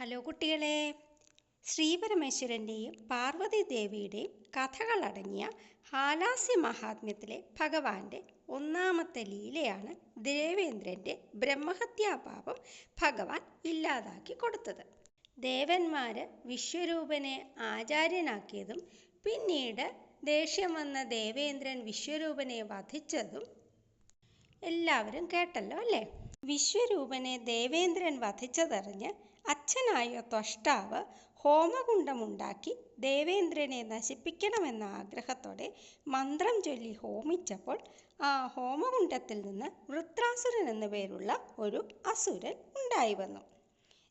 Hello കുട്ടികളെ. ശ്രീപരമേശ്വരന്റെയും പാർവതി ദേവിയുടെയും കഥകളടങ്ങിയ ഹാലാസ്യ മഹാത്മ്യത്തിലെ ഭഗവാന്റെ ഒന്നാമത്തെ ലീലയാണ് ദേവേന്ദ്രന്റെ ബ്രഹ്മഹത്യാപാപം ഭഗവാൻ ഇല്ലാതാക്കി കൊടുത്തത്. ദേവന്മാര് വിശ്വരൂപനെ ആചാര്യനാക്കിയതും പിന്നീട് ദേഷ്യം വന്ന ദേവേന്ദ്രൻ വിശ്വരൂപനെ വധിച്ചതും എല്ലാവരും കേട്ടല്ലോ അല്ലേ? വിശ്വരൂപനെ ദേവേന്ദ്രൻ വധിച്ചതറിഞ്ഞ് അച്ഛനായ ത്വഷ്ടാവ് ഹോമകുണ്ഡമുണ്ടാക്കി ദേവേന്ദ്രനെ നശിപ്പിക്കണമെന്ന ആഗ്രഹത്തോടെ മന്ത്രം ചൊല്ലി ഹോമിച്ചപ്പോൾ ആ ഹോമകുണ്ഡത്തിൽ നിന്ന് വൃത്രാസുരൻ എന്നു പേരുള്ള ഒരു അസുരൻ ഉണ്ടായി വന്നു.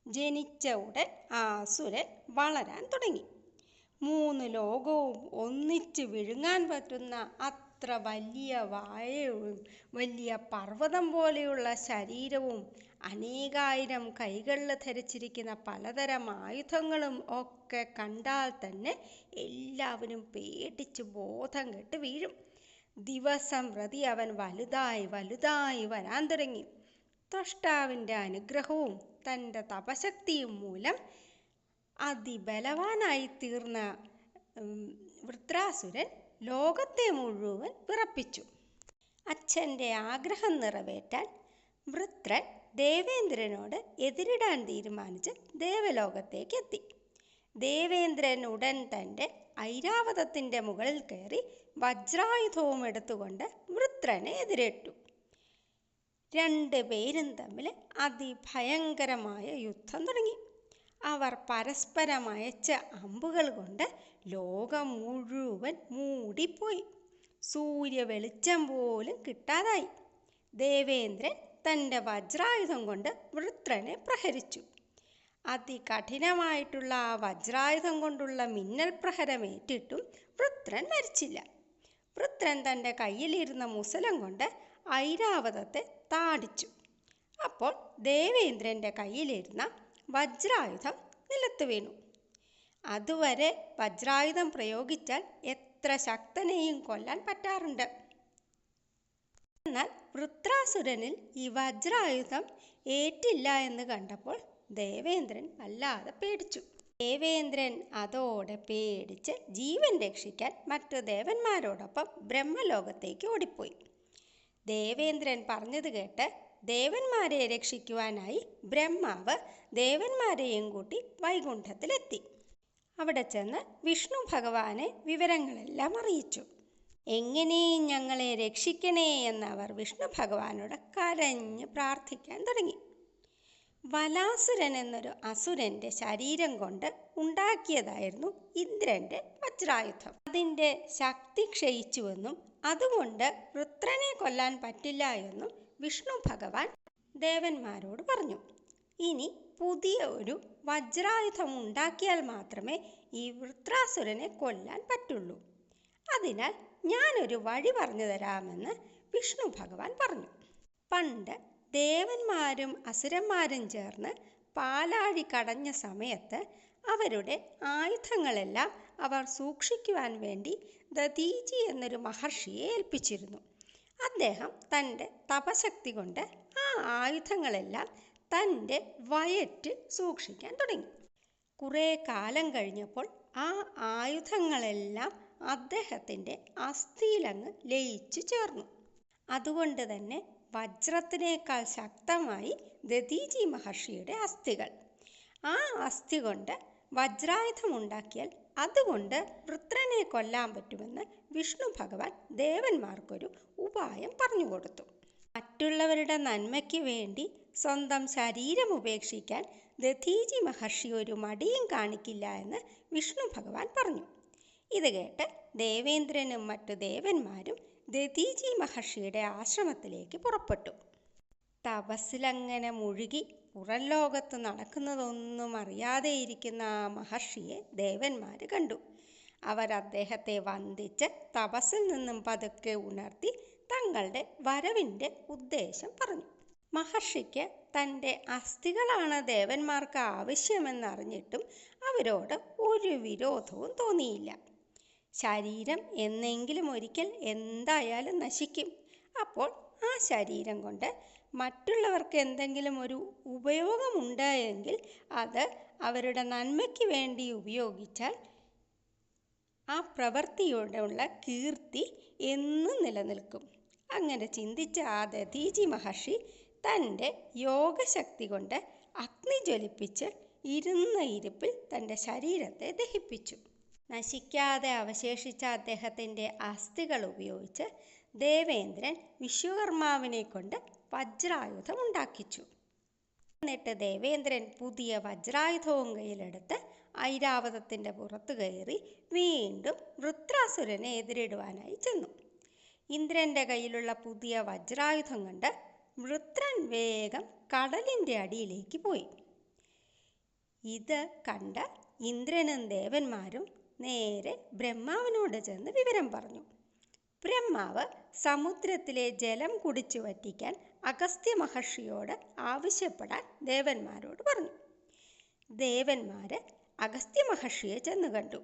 ജനിച്ച ഉടൻ ആ അസുരൻ വളരാൻ തുടങ്ങി. മൂന്ന് ലോകവും ഒന്നിച്ച് വിഴുങ്ങാൻ പറ്റുന്ന അത്ര വലിയ വായവും വലിയ പർവതം പോലെയുള്ള ശരീരവും അനേകായിരം കൈകളിൽ ധരിച്ചിരിക്കുന്ന പലതരം ആയുധങ്ങളും ഒക്കെ കണ്ടാൽ തന്നെ എല്ലാവരും പേടിച്ച് ബോധം കെട്ട് വീഴും. ദിവസം പ്രതി അവൻ വലുതായി വലുതായി വരാൻ തുടങ്ങി. ത്വഷ്ടാവിന്റെ അനുഗ്രഹവും തന്റെ തപശക്തിയും മൂലം അതിബലവാനായി തീർന്ന വൃത്രാസുരൻ ലോകത്തെ മുഴുവൻ വിറപ്പിച്ചു. അച്ഛന്റെ ആഗ്രഹം നിറവേറ്റാൻ വൃത്രൻ ദേവേന്ദ്രനോട് എതിരിടാൻ തീരുമാനിച്ച് ദേവലോകത്തേക്ക് എത്തി ദേവേന്ദ്രൻ ഉടൻ തന്റെ ഐരാവതത്തിന്റെ മുകളിൽ കയറി വജ്രായുധവും എടുത്തുകൊണ്ട് വൃത്രനെ എതിരേറ്റു രണ്ട് പേരും തമ്മിൽ അതിഭയങ്കരമായ യുദ്ധം തുടങ്ങി. അവർ പരസ്പരം അയച്ച അമ്പുകൾ കൊണ്ട് ലോകം മുഴുവൻ മൂടിപ്പോയി. സൂര്യ വെളിച്ചം പോലും കിട്ടാതായി. ദേവേന്ദ്രൻ തന്റെ വജ്രായുധം കൊണ്ട് വൃത്രനെ പ്രഹരിച്ചു. അതികഠിനമായിട്ടുള്ള ആ വജ്രായുധം കൊണ്ടുള്ള മിന്നൽ പ്രഹരമേറ്റിട്ടും വൃത്രൻ മരിച്ചില്ല. വൃത്രൻ തന്റെ കയ്യിലിരുന്ന മുസലം കൊണ്ട് ഐരാവതത്തെ താടിച്ചു. അപ്പോൾ ദേവേന്ദ്രന്റെ കയ്യിലിരുന്ന വജ്രായുധം നിലത്ത് വീണു. അതുവരെ വജ്രായുധം പ്രയോഗിച്ചാൽ എത്ര ശക്തനെയും കൊല്ലാൻ പറ്റാറുണ്ട്. എന്നാൽ വൃത്രാസുരനിൽ ഈ വജ്രായുധം ഏറ്റില്ല എന്ന് കണ്ടപ്പോൾ ദേവേന്ദ്രൻ വല്ലാതെ പേടിച്ചു. ദേവേന്ദ്രൻ അതോടെ പേടിച്ച് ജീവൻ രക്ഷിക്കാൻ മറ്റു ദേവന്മാരോടൊപ്പം ബ്രഹ്മലോകത്തേക്ക് ഓടിപ്പോയി. ദേവേന്ദ്രൻ പറഞ്ഞത് കേട്ട് ദേവന്മാരെ രക്ഷിക്കുവാനായി ബ്രഹ്മാവ് ദേവന്മാരെയും കൂട്ടി വൈകുണ്ഠത്തിലെത്തി. അവിടെ ചെന്ന് വിഷ്ണു ഭഗവാനെ വിവരങ്ങളെല്ലാം അറിയിച്ചു. എങ്ങനെയും ഞങ്ങളെ രക്ഷിക്കണേ എന്നവർ വിഷ്ണു ഭഗവാനോട് കരഞ്ഞ് പ്രാർത്ഥിക്കാൻ തുടങ്ങി. വലാസുരൻ എന്നൊരു അസുരന്റെ ശരീരം കൊണ്ട് ഉണ്ടാക്കിയതായിരുന്നു ഇന്ദ്രന്റെ വജ്രായുധം. അതിന്റെ ശക്തി ക്ഷയിച്ചുവെന്നും അതുകൊണ്ട് വൃത്രനെ കൊല്ലാൻ പറ്റില്ല എന്നും വിഷ്ണു ഭഗവാൻ ദേവന്മാരോട് പറഞ്ഞു. ഇനി പുതിയ ഒരു വജ്രായുധം ഉണ്ടാക്കിയാൽ മാത്രമേ ഈ വൃത്രാസുരനെ കൊല്ലാൻ പറ്റുള്ളൂ. അതിനാൽ ഞാനൊരു വഴി പറഞ്ഞു തരാമെന്ന് വിഷ്ണു ഭഗവാൻ പറഞ്ഞു. പണ്ട് ദേവന്മാരും അസുരന്മാരും ചേർന്ന് പാലാഴി കടഞ്ഞ സമയത്ത് അവരുടെ ആയുധങ്ങളെല്ലാം അവർ സൂക്ഷിക്കുവാൻ വേണ്ടി ദതീജി എന്നൊരു മഹർഷിയെ ഏൽപ്പിച്ചിരുന്നു. അദ്ദേഹം തന്റെ തപശക്തി കൊണ്ട് ആ ആയുധങ്ങളെല്ലാം തന്റെ വയറ്റ് സൂക്ഷിക്കാൻ തുടങ്ങി. കുറേ കാലം കഴിഞ്ഞപ്പോൾ ആ ആയുധങ്ങളെല്ലാം അദ്ദേഹത്തിന്റെ അസ്ഥിയിലങ്ങ് ലയിച്ചു ചേർന്നു. അതുകൊണ്ട് തന്നെ വജ്രത്തിനേക്കാൾ ശക്തമായി ദതീജി മഹർഷിയുടെ അസ്ഥികൾ. ആ അസ്ഥി കൊണ്ട് വജ്രായുധമുണ്ടാക്കിയാൽ അതുകൊണ്ട് വൃത്രനെ കൊല്ലാൻ പറ്റുമെന്ന് വിഷ്ണു ഭഗവാൻ ദേവന്മാർക്കൊരു ഉപായം പറഞ്ഞു കൊടുത്തു. മറ്റുള്ളവരുടെ നന്മയ്ക്ക് വേണ്ടി സ്വന്തം ശരീരം ഉപേക്ഷിക്കാൻ ദധീജി മഹർഷി ഒരു മടിയും കാണിക്കില്ല എന്ന് വിഷ്ണു ഭഗവാൻ പറഞ്ഞു. ഇത് കേട്ട് ദേവേന്ദ്രനും മറ്റു ദേവന്മാരും ദതീജി മഹർഷിയുടെ ആശ്രമത്തിലേക്ക് പുറപ്പെട്ടു. തപസ്സിലങ്ങനെ മുഴുകി പുറം ലോകത്ത് നടക്കുന്നതൊന്നും അറിയാതെ ഇരിക്കുന്ന ആ മഹർഷിയെ ദേവന്മാർ കണ്ടു. അവർ അദ്ദേഹത്തെ വന്ദിച്ച് തപസ്സിൽ നിന്നും പതുക്കെ ഉണർത്തി തങ്ങളുടെ വരവിന്റെ ഉദ്ദേശം പറഞ്ഞു. മഹർഷിക്ക് തന്റെ അസ്ഥികളാണ് ദേവന്മാർക്ക് ആവശ്യമെന്നറിഞ്ഞിട്ടും അവരോട് ഒരു വിരോധവും തോന്നിയില്ല. ശരീരം എന്നെങ്കിലും ഒരിക്കൽ എന്തായാലും നശിക്കും. അപ്പോൾ ആ ശരീരം കൊണ്ട് മറ്റുള്ളവർക്ക് എന്തെങ്കിലും ഒരു ഉപയോഗമുണ്ടായെങ്കിൽ അത് അവരുടെ നന്മയ്ക്ക് വേണ്ടി ഉപയോഗിച്ചാൽ ആ പ്രവൃത്തിയോടുള്ള കീർത്തി എന്നും നിലനിൽക്കും. അങ്ങനെ ചിന്തിച്ച ആ ദധീജി മഹർഷി തന്റെ യോഗശക്തി കൊണ്ട് അഗ്നി ജ്വലിപ്പിച്ച് ഇരുന്ന ഇരിപ്പിൽ തന്റെ ശരീരത്തെ ദഹിപ്പിച്ചു. നശിക്കാതെ അവശേഷിച്ച അദ്ദേഹത്തിന്റെ അസ്ഥികൾ ഉപയോഗിച്ച് ദേവേന്ദ്രൻ വിശ്വകർമാവിനെ കൊണ്ട് വജ്രായുധം ഉണ്ടാക്കിച്ചു. എന്നിട്ട് ദേവേന്ദ്രൻ പുതിയ വജ്രായുധവും കയ്യിലെടുത്ത് ഐരാവതത്തിന്റെ പുറത്തു കയറി വീണ്ടും വൃത്രാസുരനെ എതിരിടുവാനായി ചെന്നു. ഇന്ദ്രന്റെ കയ്യിലുള്ള പുതിയ വജ്രായുധം കണ്ട് വൃത്രൻ വേഗം കടലിന്റെ അടിയിലേക്ക് പോയി. ഇത് കണ്ട ഇന്ദ്രനും ദേവന്മാരും നേരെ ബ്രഹ്മാവിനോട് ചെന്ന് വിവരം പറഞ്ഞു. ബ്രഹ്മാവ് സമുദ്രത്തിലെ ജലം കുടിച്ചു വറ്റിക്കാൻ അഗസ്ത്യ മഹർഷിയോട് ആവശ്യപ്പെടാൻ ദേവന്മാരോട് പറഞ്ഞു. ദേവന്മാർ അഗസ്ത്യ മഹർഷിയെ ചെന്ന് കണ്ടു.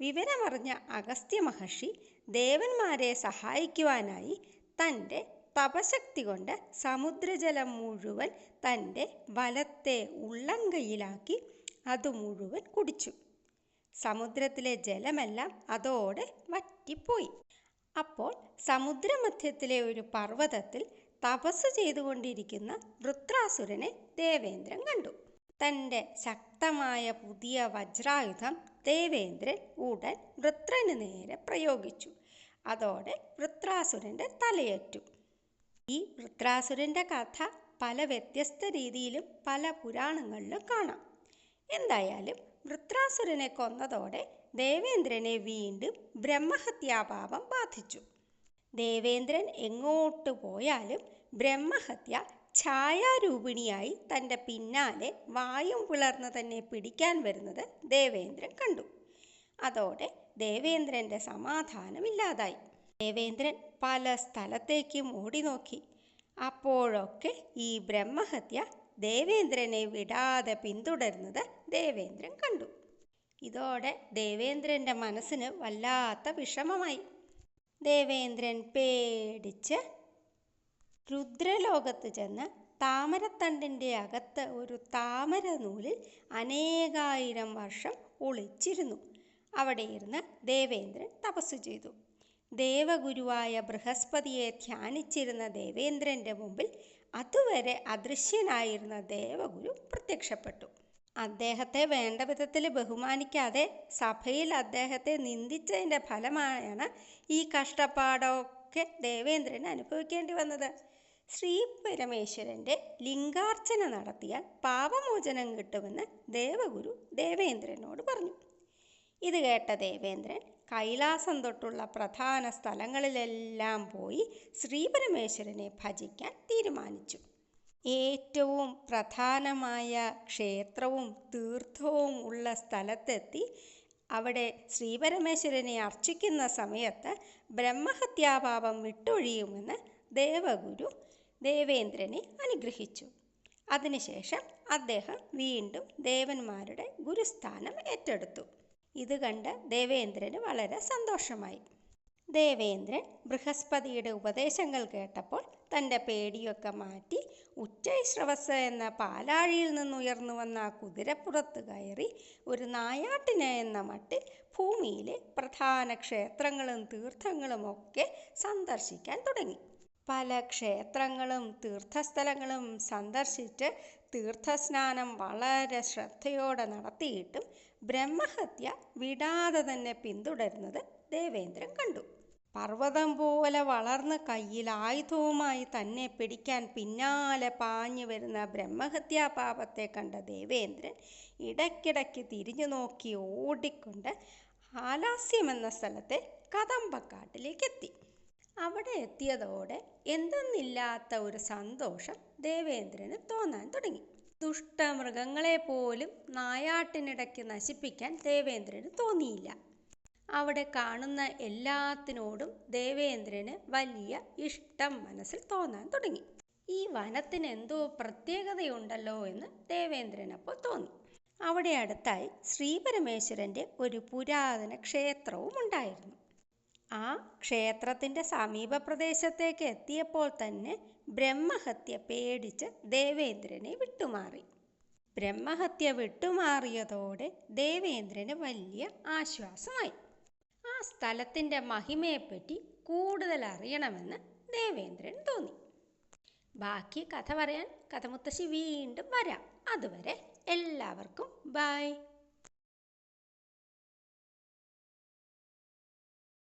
വിവരമറിഞ്ഞ അഗസ്ത്യ മഹർഷി ദേവന്മാരെ സഹായിക്കുവാനായി തന്റെ തപശക്തി കൊണ്ട് സമുദ്രജലം മുഴുവൻ തന്റെ വലത്തെ ഉള്ളംകൈയിലാക്കി അത് മുഴുവൻ കുടിച്ചു. സമുദ്രത്തിലെ ജലമെല്ലാം അതോടെ വറ്റിപ്പോയി. അപ്പോൾ സമുദ്രമധ്യത്തിലെ ഒരു പർവതത്തിൽ തപസ് ചെയ്തുകൊണ്ടിരിക്കുന്ന വൃത്രാസുരനെ ദേവേന്ദ്രൻ കണ്ടു. തന്റെ ശക്തമായ പുതിയ വജ്രായുധം ദേവേന്ദ്രൻ ഉടൻ വൃത്രന് നേരെ പ്രയോഗിച്ചു. അതോടെ വൃത്രാസുരന്റെ തലയേറ്റു. ഈ വൃത്രാസുരന്റെ കഥ പല വ്യത്യസ്ത രീതിയിലും പല പുരാണങ്ങളിലും കാണാം. എന്തായാലും വൃത്രാസുരനെ കൊന്നതോടെ ദേവേന്ദ്രനെ വീണ്ടും ബ്രഹ്മഹത്യാപാപം ബാധിച്ചു. ദേവേന്ദ്രൻ എങ്ങോട്ട് പോയാലും ബ്രഹ്മഹത്യ ഛായാരൂപിണിയായി തന്റെ പിന്നാലെ വായും പിളർന്ന് തന്നെ പിടിക്കാൻ വരുന്നത് ദേവേന്ദ്രൻ കണ്ടു. അതോടെ ദേവേന്ദ്രന്റെ സമാധാനമില്ലാതായി. ദേവേന്ദ്രൻ പല സ്ഥലത്തേക്കും ഓടി നോക്കി. അപ്പോഴൊക്കെ ഈ ബ്രഹ്മഹത്യ ദേവേന്ദ്രനെ വിടാതെ പിന്തുടരുന്നത് ദേവേന്ദ്രൻ കണ്ടു. ഇതോടെ ദേവേന്ദ്രന്റെ മനസ്സിന് വല്ലാത്ത വിഷമമായി. ദേവേന്ദ്രൻ പേടിച്ച് രുദ്രലോകത്ത് ചെന്ന് താമരത്തണ്ടിന്റെ അകത്ത് ഒരു താമര നൂലിൽ അനേകായിരം വർഷം ഒളിച്ചിരുന്നു. അവിടെ ഇരുന്ന് ദേവേന്ദ്രൻ തപസ് ചെയ്തു. ദേവഗുരുവായ ബൃഹസ്പതിയെ ധ്യാനിച്ചിരുന്ന ദേവേന്ദ്രന്റെ മുമ്പിൽ അതുവരെ അദൃശ്യനായിരുന്ന ദേവഗുരു പ്രത്യക്ഷപ്പെട്ടു. അദ്ദേഹത്തെ വേണ്ട വിധത്തിൽ ബഹുമാനിക്കാതെ സഭയിൽ അദ്ദേഹത്തെ നിന്ദിച്ചതിന്റെ ഫലമായാണ് ഈ കഷ്ടപ്പാടൊക്കെ ദേവേന്ദ്രന് അനുഭവിക്കേണ്ടി വന്നത്. ശ്രീ പരമേശ്വരന്റെ ലിംഗാർച്ചന നടത്തിയാൽ പാപമോചനം കിട്ടുമെന്ന് ദേവഗുരു ദേവേന്ദ്രനോട് പറഞ്ഞു. ഇത് കേട്ട ദേവേന്ദ്രൻ കൈലാസം തൊട്ടുള്ള പ്രധാന സ്ഥലങ്ങളിലെല്ലാം പോയി ശ്രീപരമേശ്വരനെ ഭജിക്കാൻ തീരുമാനിച്ചു. ഏറ്റവും പ്രധാനമായ ക്ഷേത്രവും തീർത്ഥവും ഉള്ള സ്ഥലത്തെത്തി അവിടെ ശ്രീപരമേശ്വരനെ അർച്ചിക്കുന്ന സമയത്ത് ബ്രഹ്മഹത്യാപാപം വിട്ടൊഴിയുമെന്ന് ദേവഗുരു ദേവേന്ദ്രനെ അനുഗ്രഹിച്ചു. അതിനുശേഷം അദ്ദേഹം വീണ്ടും ദേവന്മാരുടെ ഗുരുസ്ഥാനം ഏറ്റെടുത്തു. ഇത് കണ്ട് ദേവേന്ദ്രന് വളരെ സന്തോഷമായി. ദേവേന്ദ്രൻ ബൃഹസ്പതിയുടെ ഉപദേശങ്ങൾ കേട്ടപ്പോൾ തന്റെ പേടിയൊക്കെ മാറ്റി ഉച്ചൈശ്രവസ് എന്ന പാലാഴിയിൽ നിന്നുയർന്നു വന്ന ആ കുതിരപ്പുറത്ത് കയറി ഒരു നായാട്ടിന എന്ന മട്ടിൽ ഭൂമിയിലെ പ്രധാന ക്ഷേത്രങ്ങളും തീർത്ഥങ്ങളും ഒക്കെ സന്ദർശിക്കാൻ തുടങ്ങി. പല ക്ഷേത്രങ്ങളും തീർത്ഥസ്ഥലങ്ങളും സന്ദർശിച്ച് തീർത്ഥസ്നാനം വളരെ ശ്രദ്ധയോടെ നടത്തിയിട്ടും ബ്രഹ്മഹത്യ വിടാതെ തന്നെ പിന്തുടരുന്നത് ദേവേന്ദ്രൻ കണ്ടു. പർവതം പോലെ വളർന്ന കയ്യിൽ ആയുധവുമായി തന്നെ പിടിക്കാൻ പിന്നാലെ പാഞ്ഞു വരുന്ന ബ്രഹ്മഹത്യാ പാപത്തെ കണ്ട ദേവേന്ദ്രൻ ഇടയ്ക്കിടയ്ക്ക് തിരിഞ്ഞു നോക്കി ഓടിക്കൊണ്ട് ആലാസ്യം എന്ന സ്ഥലത്തെ കദമ്പക്കാട്ടിലേക്ക് എത്തി അവിടെ എത്തിയതോടെ എന്തെന്നില്ലാത്ത ഒരു സന്തോഷം ദേവേന്ദ്രന് തോന്നാൻ തുടങ്ങി. ദുഷ്ടമൃഗങ്ങളെ പോലും നായാട്ടിനിടയ്ക്ക് നശിപ്പിക്കാൻ ദേവേന്ദ്രന് തോന്നിയില്ല. അവിടെ കാണുന്ന എല്ലാത്തിനോടും ദേവേന്ദ്രന് വലിയ ഇഷ്ടം മനസ്സിൽ തോന്നാൻ തുടങ്ങി. ഈ വനത്തിന് എന്തോ പ്രത്യേകതയുണ്ടല്ലോ എന്ന് ദേവേന്ദ്രൻ അപ്പോൾ തോന്നി. അവിടെ അടുത്തായി ശ്രീപരമേശ്വരന്റെ ഒരു പുരാതന ക്ഷേത്രവും ഉണ്ടായിരുന്നു. ആ ക്ഷേത്രത്തിന്റെ സമീപ പ്രദേശത്തേക്ക് എത്തിയപ്പോൾ തന്നെ ബ്രഹ്മഹത്യ പേടിച്ച് ദേവേന്ദ്രനെ വിട്ടുമാറി. ബ്രഹ്മഹത്യ വിട്ടുമാറിയതോടെ ദേവേന്ദ്രന് വലിയ ആശ്വാസമായി. ആ സ്ഥലത്തിന്റെ മഹിമയെപ്പറ്റി കൂടുതൽ അറിയണമെന്ന് ദേവേന്ദ്രൻ തോന്നി. ബാക്കി കഥ പറയാൻ കഥമുത്തശ്ശി വീണ്ടും വരാം. അതുവരെ എല്ലാവർക്കും ബൈ.